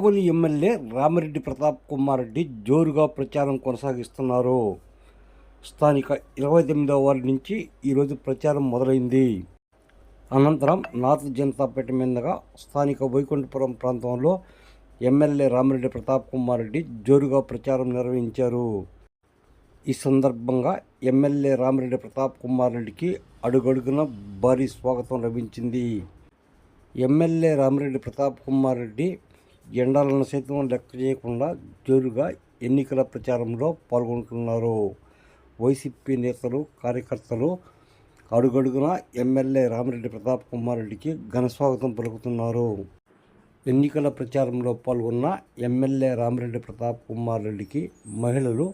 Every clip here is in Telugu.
కావలి ఎమ్మెల్యే రామిరెడ్డి ప్రతాప్ కుమార్ రెడ్డి జోరుగా ప్రచారం కొనసాగిస్తున్నారు. స్థానిక ఇరవై తొమ్మిదవ వార్డు నుంచి ఈరోజు ప్రచారం మొదలైంది. అనంతరం నార్త్ జనతాపేట మీదుగా స్థానిక వైకుంఠపురం ప్రాంతంలో ఎమ్మెల్యే రామిరెడ్డి ప్రతాప్ కుమార్ రెడ్డి జోరుగా ప్రచారం నిర్వహించారు. ఈ సందర్భంగా ఎమ్మెల్యే రామిరెడ్డి ప్రతాప్ కుమార్ రెడ్డికి అడుగడుగున భారీ స్వాగతం లభించింది. ఎమ్మెల్యే రామిరెడ్డి ప్రతాప్ కుమార్ రెడ్డి జెండాలను సైతం లెక్క చేయకుండా జోరుగా ఎన్నికల ప్రచారంలో పాల్గొంటున్నారు. వైసీపీ నేతలు కార్యకర్తలు అడుగడుగున ఎమ్మెల్యే రామిరెడ్డి ప్రతాప్ కుమార్ రెడ్డికి ఘనస్వాగతం పలుకుతున్నారు. ఎన్నికల ప్రచారంలో పాల్గొన్న ఎమ్మెల్యే రామిరెడ్డి ప్రతాప్ కుమార్ రెడ్డికి మహిళలు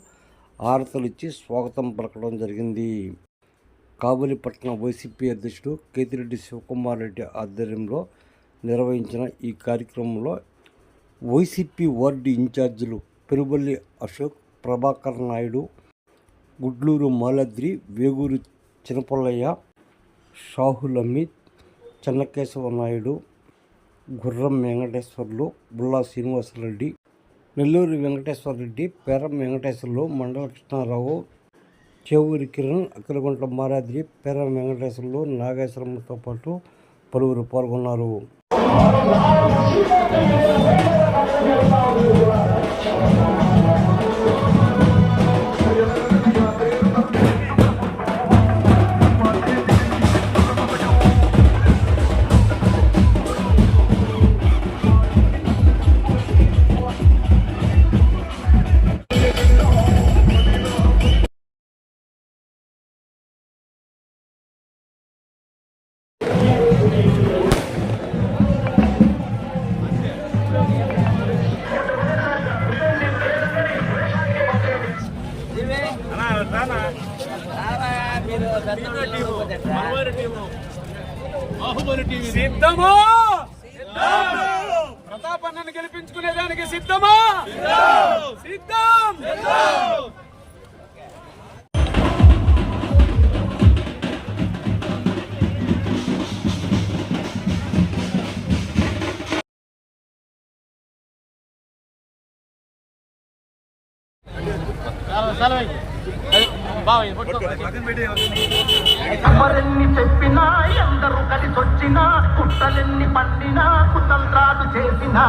ఆరతలిచ్చి స్వాగతం పలకడం జరిగింది. కాబులిపట్నం వైసీపీ అధ్యక్షుడు కేతిరెడ్డి శివకుమార్ రెడ్డి ఆధ్వర్యంలో నిర్వహించిన ఈ కార్యక్రమంలో వైసీపీ వార్డు ఇన్ఛార్జీలు పెరుబల్లి అశోక్ ప్రభాకర్ నాయుడు గుడ్లూరు మాలద్రి వేగూరు చినపల్లయ్య షాహుల్ అమీద్ చెన్నకేశవ నాయుడు గుర్రం వెంకటేశ్వర్లు బుల్లా శ్రీనివాసరెడ్డి నెల్లూరు వెంకటేశ్వరరెడ్డి పేరం వెంకటేశ్వర్లు మండల కృష్ణారావు చెవూరి కిరణ్ అఖిలగుంట్ల మారాద్రి పేరం వెంకటేశ్వర్లు నాగేశ్వరంతో పాటు పలువురు పాల్గొన్నారు. Thank you. సిద్ధమా? ప్రతాప్ అన్నను గెలిపించుకునేదానికి సిద్ధమా? సిద్ధం! ఎవరెన్ని చెప్పినా ఎందరూ కలిసొచ్చినా కుట్టలెన్ని పండినా కుతంత్రాలు చేసినా.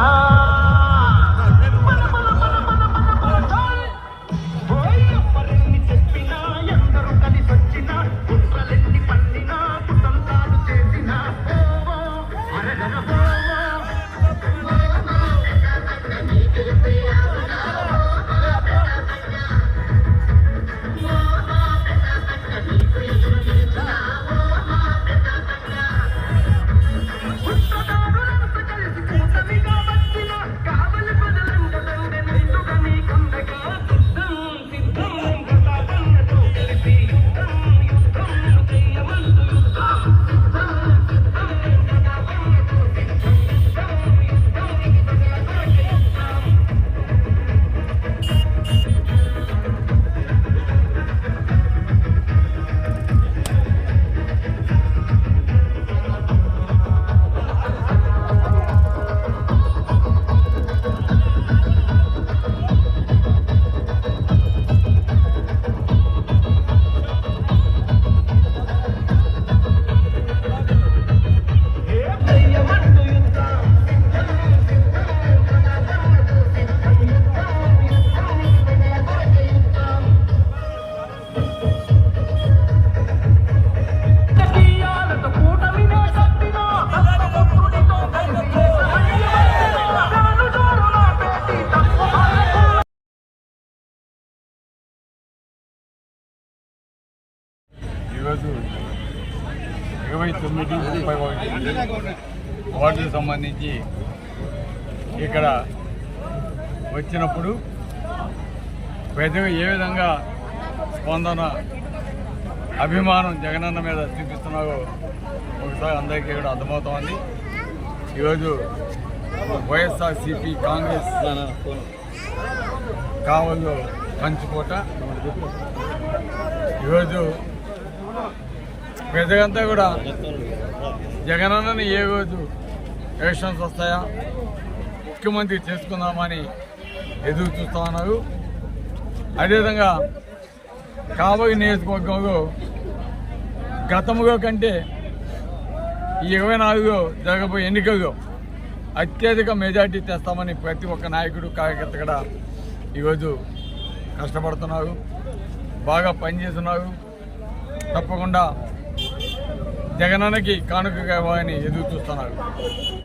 తొమ్మిది ముప్పై ఒకటి. వార్డుకు సంబంధించి ఇక్కడ వచ్చినప్పుడు ప్రజలు ఏ విధంగా స్పందన అభిమానం జగనన్న మీద చూపిస్తున్నారో ఒకసారి అందరికీ కూడా అర్థమవుతోంది. ఈరోజు వైఎస్ఆర్సిపి కాంగ్రెస్ కావల్లో పంచుకోట ఈరోజు ప్రజలంతా కూడా జగనన్నని ఏ రోజు ఎలక్షన్స్ వస్తాయా? ముఖ్యమంత్రి చేసుకుందామని ఎదురు చూస్తా ఉన్నారు. అదేవిధంగా కాబోయే నియోజకవర్గంలో గతముగా కంటే ఈ ఇరవై నాలుగులో జరగబోయే ఎన్నికల్లో అత్యధిక మెజార్టీ తెస్తామని ప్రతి ఒక్క నాయకుడు కార్యకర్త కూడా ఈరోజు కష్టపడుతున్నారు. బాగా పనిచేస్తున్నారు. తప్పకుండా జగనన్నకి కానుకగా ఇవ్వాలని ఎదురు చూస్తున్నారు.